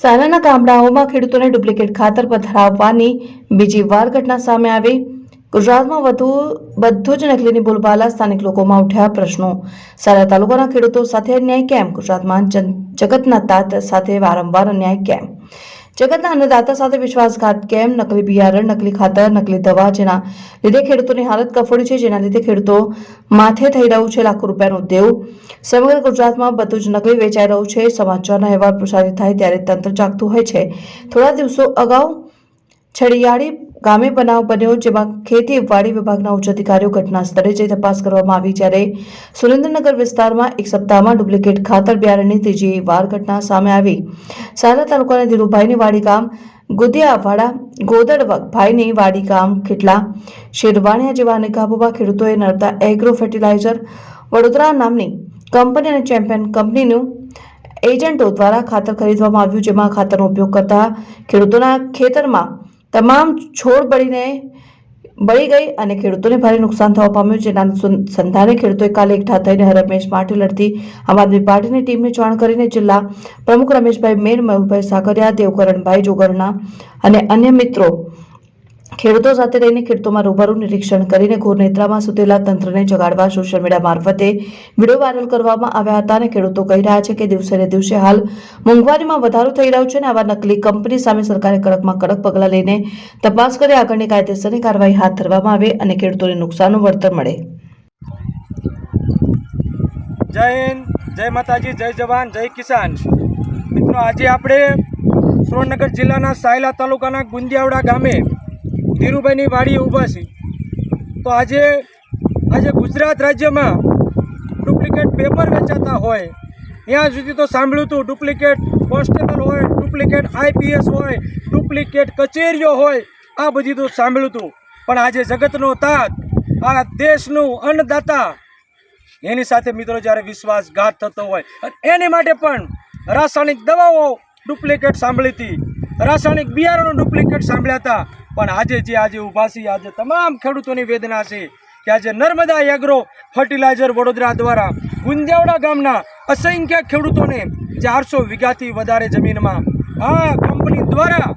સારાના ગામડાઓમાં ખેડૂતોને ડુપ્લિકેટ ખાતર પધરાવવાની બીજી વાર ઘટના સામે આવી. ગુજરાતમાં વધુ બધું જ નકલીની બોલબાલા સ્થાનિક લોકોમાં ઉઠ્યા પ્રશ્નો. સારા તાલુકાના ખેડૂતો સાથે અન્યાય કેમ? ગુજરાતમાં જગતના તાત સાથે વારંવાર અન્યાય કેમ? જગતના અન્નદાતા સાથે વિશ્વાસઘાત કેમ? નકલી બિયારણ, નકલી ખાતર, નકલી દવા જેના લીધે ખેડૂતોની હાલત કફોડી છે, જેના લીધે ખેડૂતો માથે થઈ રહ્યું છે લાખો રૂપિયાનો ઉદ્યોગ સમગ્ર ગુજરાતમાં બધું જ નકલી વેચાઈ રહ્યું છે. સમાચારના અહેવાલ પ્રસારિત થાય ત્યારે તંત્ર જાગતું હોય છે. થોડા દિવસો અગાઉ છડિયાળી ગામે બનાવ બન્યો જેમાં ખેતીવાડી વિભાગના ઉચ્ચ અધિકારીઓ ઘટના સ્થળે જઈ તપાસ કરવામાં આવી જ્યારે સુરેન્દ્રનગર વિસ્તારમાં એક સપ્તાહમાં ડુપ્લિકેટ ખાતર બિયારણની ત્રીજી વાર ઘટના સામે આવી. સારા તાલુકાના ધીરુભાઈની વાડી ગામ ગુદિયાવાડા ગોદડવક ભાઈની વાડી ગામ ખેટલા શેરવાણિયા જેવા અનેક ગામોમાં ખેડૂતોએ નર્મદા એગ્રો ફર્ટિલાઇઝર વડોદરા નામની કંપની અને ચેમ્પિયન કંપનીનું એજન્ટો દ્વારા ખાતર ખરીદવામાં આવ્યું, જેમાં ખાતરનો ઉપયોગ કરતા ખેડૂતોના ખેતરમાં તમામ છોડ બળીને બળી ગઈ અને ખેડૂતોને ભારે નુકસાન થવા પામ્યું. જેના સંધાને ખેડૂતોએ કાલે એકઠા થઈને રમેશ માટે લડતી આમ આદમી પાર્ટીની ટીમને જાણ કરીને જિલ્લા પ્રમુખ રમેશભાઈ મેર મયુરભાઈ સાકરિયા દેવકરણભાઈ જોગરણા અને અન્ય મિત્રો ખેડૂતો સાથે રહીને ખેડૂતોમાં રૂબરૂ નિરીક્ષણ કરીને ઘોર નેત્રામાં સુતેલા તંત્રને જગાડવા સોશિયલ મીડિયા મારફતે વીડિયો વાયરલ કરવામાં આવ્યા હતા અને ખેડૂતો કહી રહ્યા છે કે દિવસે ને દિવસે હાલ મોંઘવારીમાં વધારો થઈ રહ્યો છે અને આવા નકલી કંપની સામે સરકારે કડકમાં કડક પગલાં લઈને તપાસ કરી આગળની કાયદેસરની કાર્યવાહી હાથ ધરવામાં આવે અને ખેડૂતોને નુકસાનનું વળતર મળે. જય હિન્દ, જય માતાજી, જય જવાન, જય કિસાન. મિત્રો, આજે આપણે સુરેન્દ્રનગર જિલ્લાના સાયલા તાલુકાના ગુંદિયાવડા ગામે ધીરુભાઈની વાડી ઊભા છે. તો આજે આજે ગુજરાત રાજ્યમાં ડુપ્લિકેટ પેપર વેચાતા હોય, ત્યાં સુધી તો સાંભળ્યું હતું, ડુપ્લિકેટ કોન્સ્ટેબલ હોય, ડુપ્લિકેટ આઈપીએસ હોય, ડુપ્લિકેટ કચેરીઓ હોય, આ બધી તો સાંભળ્યું હતું. પણ આજે જગતનો તાત, આ દેશનું અન્નદાતા, એની સાથે મિત્રો જ્યારે વિશ્વાસઘાત થતો હોય એની માટે પણ રાસાયણિક દવાઓ ડુપ્લિકેટ સાંભળી હતી. રાસાયણિક બિયારણો ડુપ્લિકેટ સાંભળ્યા હતા. પણ આજે જે આજે ઊભા છે આજે તમામ ખેડૂતોની વેદના છે કે આજે નર્મદા એગ્રો ફર્ટિલાઇઝર વડોદરા દ્વારા ગુંજાવડા ગામના અસંખ્ય ખેડૂતોને ચારસો વીઘાથી વધારે જમીનમાં આ કંપની દ્વારા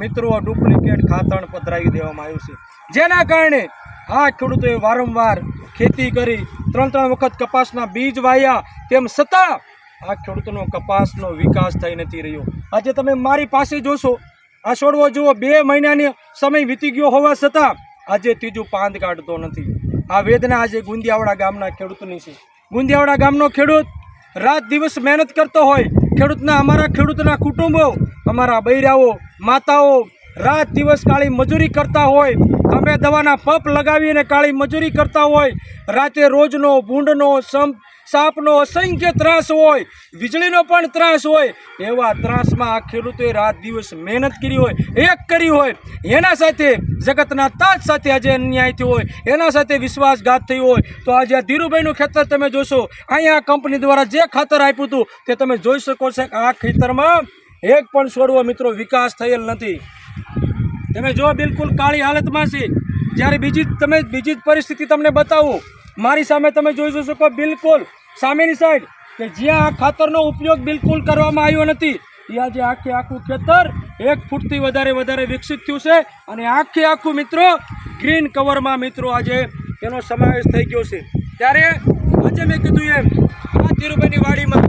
મિત્રો ડુપ્લિકેટ ખાતર પધરાવી દેવામાં આવ્યું છે. જેના કારણે આ ખેડૂતોએ વારંવાર ખેતી કરી, ત્રણ ત્રણ વખત કપાસના બીજ વાયા, તેમ છતાં આ ખેડૂતોનો કપાસનો વિકાસ થઈ નથી રહ્યો. આજે તમે મારી પાસે જોશો આ છોડવો જુઓ, બે મહિનાની સમય વીતી ગયો હોવા છતાં આજે ત્રીજું પાંદ કાઢતો નથી. આ વેદના આજે ગુંદિયાવાડા ગામના ખેડૂતની છે. ગુંદિયાવાડા ગામનો ખેડૂત રાત દિવસ મહેનત કરતો હોય. ખેડૂતના અમારા ખેડૂતના કુટુંબો, અમારા બૈરાઓ, માતાઓ રાત દિવસ કાળી મજૂરી કરતા હોય. અમે દવાના પંપ લગાવીને કાળી મજૂરી કરતા હોય. રાતે રોજનો, ભૂંડનો સમ સાપનો અસંખ્ય ત્રાસ હોય, વીજળીનો પણ ત્રાસ હોય, એવા ત્રાસમાં આ ખેડૂતોએ રાત દિવસ મહેનત કરી હોય, એક કરી હોય, એના સાથે જગતના તાજ સાથે આજે અન્યાય થયો હોય, એના સાથે વિશ્વાસઘાત થયો હોય, તો આજે આ ધીરુભાઈનું ખેતર તમે જોશો, અહીંયા કંપની દ્વારા જે ખાતર આપ્યું હતું, તે તમે જોઈ શકો છો કે આ ખેતરમાં એક પણ છોડવો મિત્રો વિકાસ થયેલ નથી. તમે જો બિલકુલ કાળી હાલતમાં છે, જ્યારે બીજી તમે બીજી પરિસ્થિતિ તમને બતાવું, મારી સામે તમે જોઈ શકો બિલકુલ સામેની સાઈડ કે જ્યાં આ ખાતરનો ઉપયોગ બિલકુલ કરવામાં આવ્યો નથી. ત્યાં જે આખે આખું ખેતર એક ફૂટથી વધારે વધારે વિકસિત થયું છે. અને આખે આખું મિત્રો ગ્રીન કવરમાં મિત્રો આજે એનો સમાવેશ થઈ ગયો છે. ત્યારે આજે મેં કીધું એમ, આ ધીરુભાઈની વાડીમાં,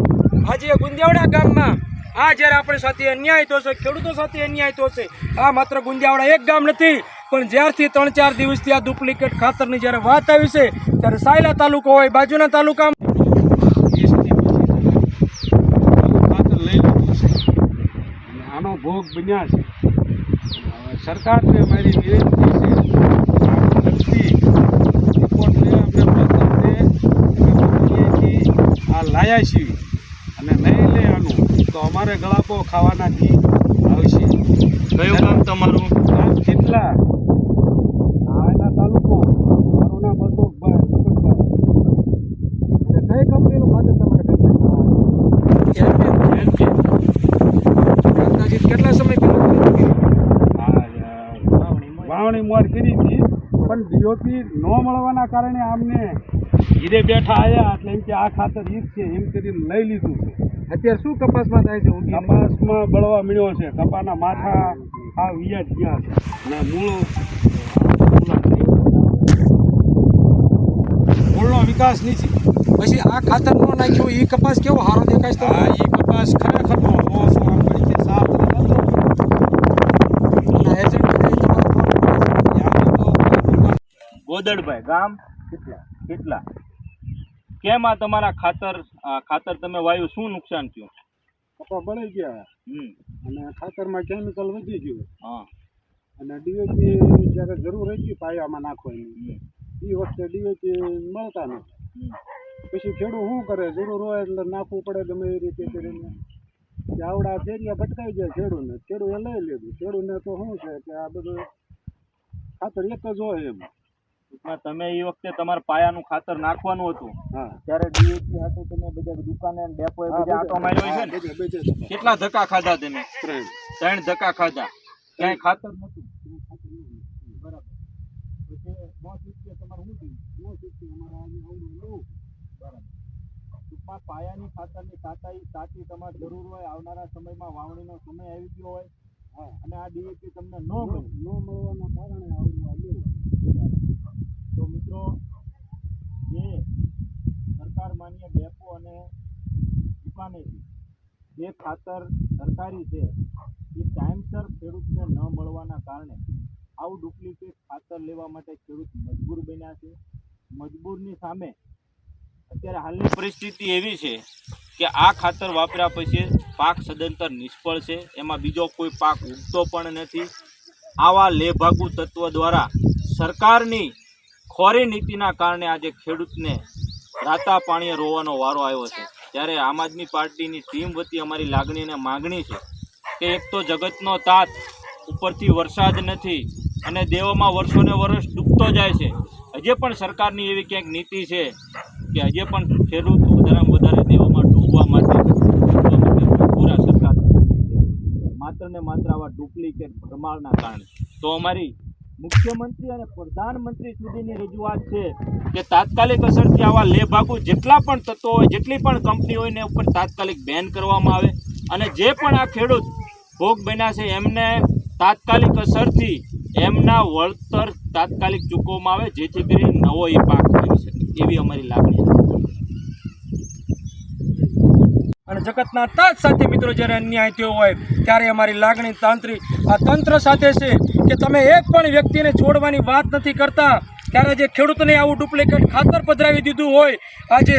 આજે ગુંદિયાવડા ગામમાં, આ જ્યારે આપણે સાથે અન્યાય થશે ખેડૂતો સાથે અન્યાય થશે આ માત્ર ગુંદિયાવડા એક ગામ નથી, પણ જ્યારથી ત્રણ ચાર દિવસથી આ ડુપ્લિકેટ ખાતરની જ્યારે વાત આવી છે, ત્યારે સાયલા તાલુકો હોય, બાજુના તાલુકા ખાતર લઈ લીધું છે અને ભોગ બન્યા છે. સરકારને મારી વિનંતી છે. આ લાયા છીએ અને નહીં લેવાનું તો અમારે ગળાપો ખાવાનાથી આવશે. કયું કામ તમારું ગામ કેટલા આયલા તાલુકો મારું નામ અશોકભાઈ સુગતભાઈ અને કઈ કંપનીનું ખાતર તમારે ઘરમાં અંદાજિત કેટલા સમય પહેલા વાવણી મોર કરી હતી પણ ડીઓપી ન મળવાના કારણે આમને ઘીરે બેઠા આવ્યા એટલે એમ કે આ ખાતર ઈ છે એમ કરીને લઈ લીધું છે. અત્યારે શું કપાસમાં થાય છે કપાસમાં બળવા મળ્યો છે કપાના માથા આ વિયા ગયા છે. અને મૂળો મૂળનો વિકાસ નથી પછી આ ખાતર નો નાખ્યું એ કપાસ કેવો સારો દેખાય છે આ એ કપાસ ખરેખર સો સો આમ પડી છે સાફ અને એજન્ટ ગોદડભાઈ ગામ કેટલા? કેમ આ તમારા ખાતર ખાતર તમે વાયુ શું નુકસાન થયું? કપા બળી ગયા. અને ખાતરમાં કેમિકલ વધી ગયું. હા. અને ડીએપી જ્યારે જરૂર હતી પાયામાં નાખવાની એ વખતે ડીએપી મળતા નથી પછી ખેડૂત શું કરે? જરૂર હોય એટલે નાખવું પડે ગમે એ રીતે કરીને. આવડા ફેરિયા ભટકાઈ જાય ખેડૂતને. ખેડૂએ લઈ લીધું. ખેડૂતને તો શું છે કે આ બધું ખાતર એક જ હોય એમ. ટૂંકમાં તમે એ વખતે તમારે પાયાનું ખાતર નાખવાનું હતું. ત્યારે ડીએપી હતું તમે બધા દુકાને ડેપો બધા આટો માર્યો છે ને. કેટલા ધક્કા ખાધા તમે? ત્રણ. ધક્કા ખાધા. ક્યાંય ખાતર નતું બરાબર. પછી તમારે શું થયું? અમારે આજે આવડું ટૂંકમાં પાયાની ખાતરની તાતાઈ તાતી તમારે જરૂર હોય. આવનારા સમયમાં વાવણીનો સમય આવી ગયો હોય. અને આ ડીએપી તમને ન મળે નો મળવાના કારણે આવું. તો મિત્રો, જે સરકાર માન્ય ડેપો અને દુકાનેથી જે ખાતર સરકારી છે, એ ટાઈમસર ખેડૂતને ન મળવાના કારણે આવું ડુપ્લિકેટ ખાતર લેવા માટે ખેડૂત મજબૂર બન્યા છે. મજબૂરની સામે અત્યારે હાલની પરિસ્થિતિ એવી છે કે આ ખાતર વાપર્યા પછી પાક સદંતર નિષ્ફળ છે. એમાં બીજો કોઈ પાક ઉગતો પણ નથી. આવા લેભાગુ તત્વ દ્વારા સરકારની ખોરી નીતિના કારણે આજે ખેડૂતને રાતા પાણીએ રોવાનો વારો આવ્યો છે. ત્યારે આમ આદમી પાર્ટીની ટીમ વતી અમારી લાગણી અને માગણી છે કે એક તો જગતનો તાત ઉપરથી વરસાદ નથી અને દેવોમાં વર્ષોને વર્ષ ડૂબતો જાય છે. હજે પણ સરકારની એવી ક્યાંક નીતિ છે કે હજે પણ ખેડૂત વધારેમાં વધારે દેવોમાં ડૂબવા માટે પૂરા સરકાર માત્ર ને માત્ર આવા ડુપ્લિકેટ ભરમાળના કારણે. તો અમારી મુખ્યમંત્રી અને પ્રધાનમંત્રી સુધીની રજૂઆત છે કે તાત્કાલિક અસરથી આવા લેભાગુ જેટલા પણ તત્વો હોય, જેટલી પણ કંપની હોય ને ઉપર તાત્કાલિક બેન કરવામાં આવે. અને જે પણ આ ખેડૂત ભોગ બન્યા છે, એમને તાત્કાલિક અસરથી એમના વળતર તાત્કાલિક ચૂકવવામાં આવે, જેથી કરીને નવો એ પાક થઈ શકે. એવી અમારી લાગણી અને જગતના તાજ સાથે મિત્રો, જ્યારે અન્યાય થયો હોય, ત્યારે અમારી લાગણી તાંત્રિક. આ તંત્ર સાથે છે કે તમે એક પણ વ્યક્તિને છોડવાની વાત નથી કરતા, ત્યારે જે ખેડૂતને આવું ડુપ્લિકેટ ખાતર પધરાવી દીધું હોય, આજે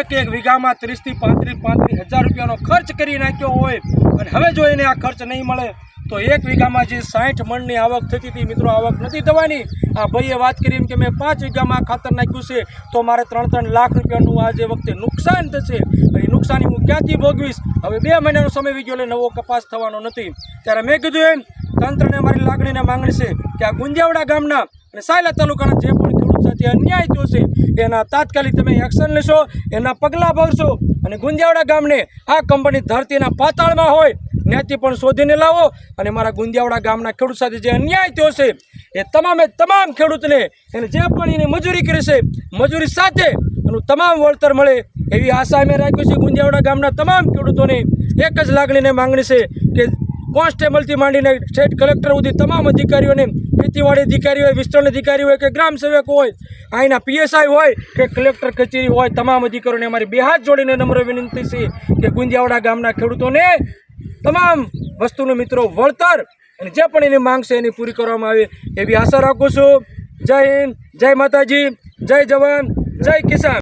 એક એક વીઘામાં ત્રીસથી પાંત્રીસ પાંત્રીસ હજાર રૂપિયાનો ખર્ચ કરી નાખ્યો હોય, અને હવે જો એને આ ખર્ચ નહીં મળે, તો એક વીઘામાં જે સાઠ મણની આવક થતી હતી, મિત્રો, આવક નથી થવાની. આ ભાઈએ વાત કરી કે મેં પાંચ વીઘામાં ખાતર નાખ્યું છે, તો મારે ત્રણ ત્રણ લાખ રૂપિયાનું આજે વખતે નુકસાન થશે એ નુકસાની હું ક્યાંથી ભોગવીશ? હવે બે મહિનાનો સમય વીગ્યો એટલે નવો કપાસ થવાનો નથી. ત્યારે મેં કીધું એમ તંત્રને મારી લાગણીને માંગણી છે કે આ ગુંજાવડા ગામના અને સાયલા તાલુકાના જે પણ ખેડૂત સાથે અન્યાય થયો છે, એના તાત્કાલિક તમે એક્શન લેશો, એના પગલાં ભરશો અને ગુંજાવડા ગામને આ કંપની ધરતીના પાતાળમાં હોય ત્યાંથી પણ શોધીને લાવો અને મારા ગુંદિયાવડા ગામના ખેડૂત સાથે જે અન્યાય થયો છે, એ તમામે તમામ ખેડૂતને એને જે પણ એની મજૂરી કરી છે, મજૂરી સાથે એનું તમામ વળતર મળે એવી આશા અમે રાખ્યું છે. ગુંદિયાવડા ગામના તમામ ખેડૂતોને એક જ લાગણીને માંગણી છે કે કોન્સ્ટેબલથી માંડીને સ્ટેટ કલેક્ટર સુધી તમામ અધિકારીઓને, ખેતીવાડી અધિકારી હોય વિસ્તરણ અધિકારી હોય કે ગ્રામ સેવક હોય અહીંના પીએસઆઈ હોય કે કલેક્ટર કચેરી હોય, તમામ અધિકારીઓને અમારી બે હાથ જોડીને નમ્ર વિનંતી છે કે ગુંજિયાવાડા ગામના ખેડૂતોને તમામ વસ્તુનું મિત્રો વળતર અને જે પણ એની માંગ છે એની પૂરી કરવામાં આવે એવી આશા રાખું છું. જય હિન્દ, જય માતાજી, જય જવાન, જય કિસાન.